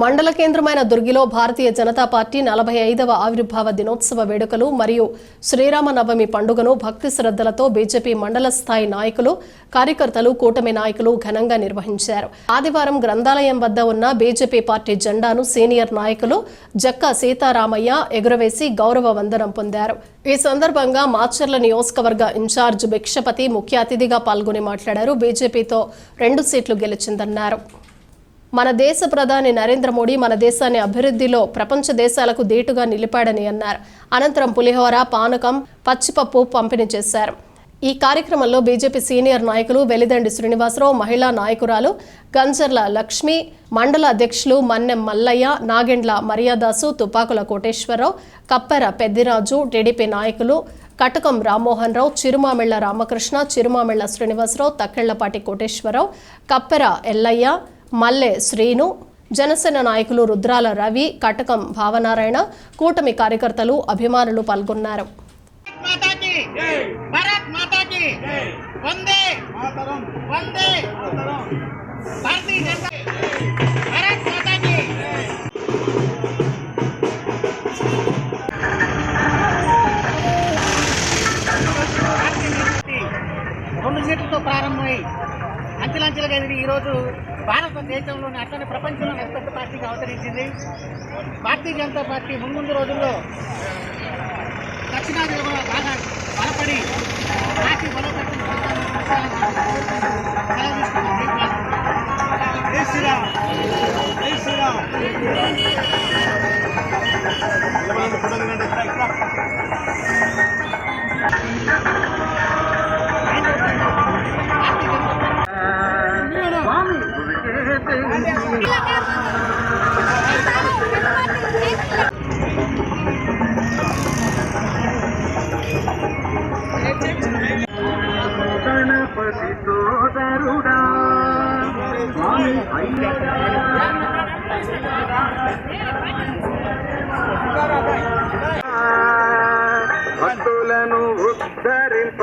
మండల కేంద్రమైన దుర్గిలో భారతీయ జనతా పార్టీ నలభై ఐదవ ఆవిర్భావ దినోత్సవ వేడుకలు మరియు శ్రీరామనవమి పండుగను భక్తి శ్రద్ధలతో బీజేపీ మండల స్థాయి నాయకులు కార్యకర్తలు కూటమి నాయకులు ఘనంగా నిర్వహించారు. ఆదివారం గ్రంథాలయం వద్ద ఉన్న బీజేపీ పార్టీ జెండాను సీనియర్ నాయకులు జక్కా సీతారామయ్య ఎగురవేసి గౌరవ వందనం పొందారు. ఈ సందర్భంగా మాచర్ల నియోజకవర్గ ఇన్ఛార్జ్ భిక్షపతి ముఖ్య అతిథిగా పాల్గొని మాట్లాడారు. బీజేపీతో రెండు సీట్లు గెలిచిందన్నారు. మన దేశ ప్రధాని నరేంద్ర మోడీ మన దేశాన్ని అభివృద్ధిలో ప్రపంచ దేశాలకు దీటుగా నిలిపాడని అన్నారు. అనంతరం పులిహోర పానకం పచ్చిపప్పు పంపిణీ చేశారు. ఈ కార్యక్రమంలో బీజేపీ సీనియర్ నాయకులు వెలిదండి శ్రీనివాసరావు మహిళా నాయకురాలు గంజర్ల లక్ష్మి మండల అధ్యక్షులు మన్నెం మల్లయ్య నాగెండ్ల మర్యాదాసు తుపాకుల కోటేశ్వరరావు కప్పెర పెద్దిరాజు టీడీపీ నాయకులు కటకం రామ్మోహన్ రావు చిరుమామిళ్ళ రామకృష్ణ చిరుమామిళ్ళ శ్రీనివాసరావు తక్కెళ్ళపాటి కోటేశ్వరరావు కప్పెర ఎల్లయ్య మల్లె శ్రీను జనసేన నాయకులు రుద్రాల రవి కటకం భావనారాయణ కూటమి కార్యకర్తలు అభిమానులు పాల్గొన్నారు. రెండు సీట్లతో ప్రారంభమై అంచెలంచెలుగా ఎదిగి ఈరోజు భారతదేశంలోని అట్లనే ప్రపంచంలోని అతిపెద్ద పార్టీగా అవతరించింది. భారతీయ జనతా పార్టీ ముందు రోజుల్లో. దక్షిణాది బాగా బలపడి పార్టీ బలోపేతం శ్రీరామ్. శ్రీరామ్. గణపతి సోదరుడా భక్తులను ఉద్ధరింప